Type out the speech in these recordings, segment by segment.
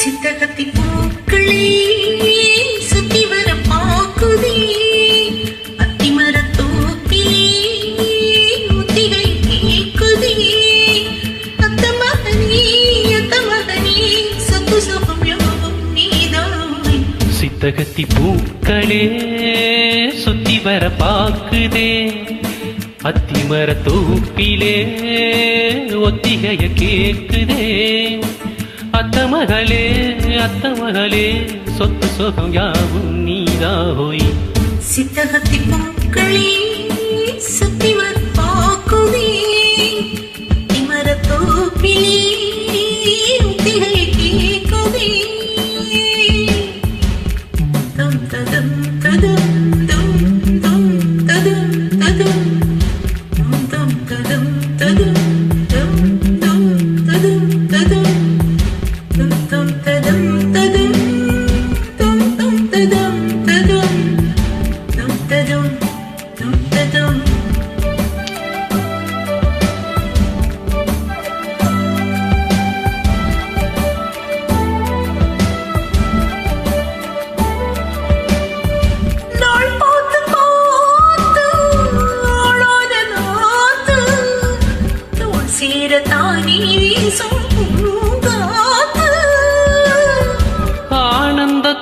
சித்தகத்தின் பூக்களே சுத்தி வர பாக்குதே. அத்திமர தோப்பிலே முத்திகை கேட்குதே. அத்த மகனே அத்த மகனே சொத்து சுகம் யோகம் நீதான். சித்தகத்தி பூக்களே சுத்தி வர பாக்குதே. அத்திமர தோப்பிலே ஒத்திகைய கேட்குதே. அத்த மகளே அத்த மகளே சொத்து சுகம் யாவும் நீதாஹோய் சித்தகத்தி பூக்களே சுத்தி பாக்குதே இமர தோப்பிலே உத்திகை தம் ததம் ததம் தம் தம் ததம் ததம். தம் தம் ததம் ததம்.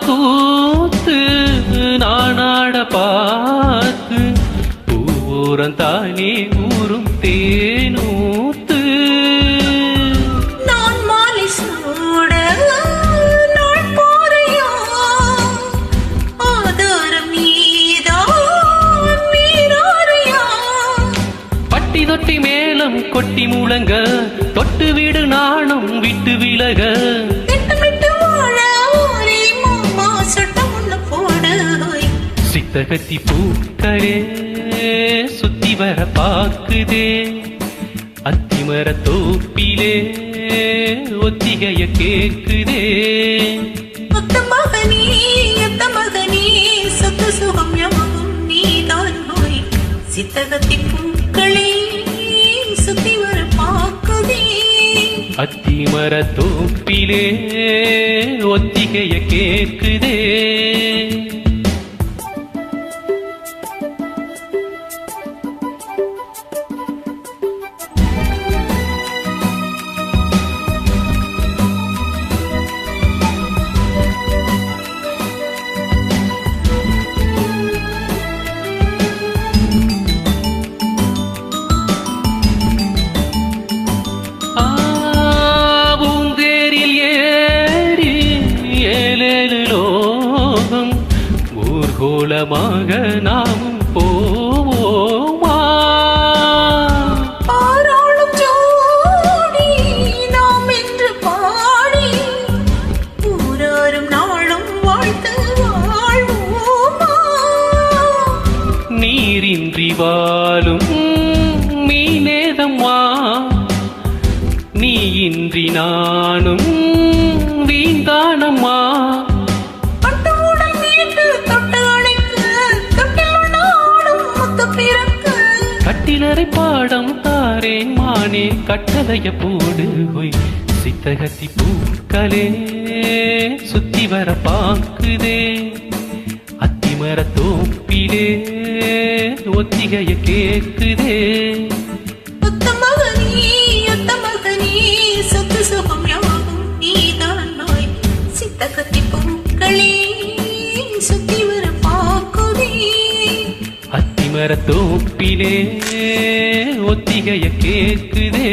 கூத்து நானாட பார்த்து பூரம் தானே ஊரும் தேனூத்து. நான் மாலை சூட தொட்டி மேளம் கொட்டி முழங்க தொட்டு வீடு நாணம் விட்டு விலக. சித்தகத்தி பூக்களே சுத்தி வர பாக்குதே அத்திமர தோப்பிலே ஒத்திகைய கேக்குதே சித்தகத்தி பூக்களே சுத்தி வர பாக்குதே அத்திமர தோப்பிலே ஒத்திகைய கேக்குதே நாளும் வாழ்த்து வாழ்வோமா? நீரின்றி வாழும் மீனேதம்மா நீ இன்றி நானும் வீந்தானம்மா மேல் கட்டளைய போடு ஹொய் சித்தகத்தி பூக்களே சுத்தி வர பாக்குதே அத்திமர தோப்பிலே ஒத்திகைய கேக்குதே. அத்திமர தோப்பிலே ஒத்திகைய கேட்குதே.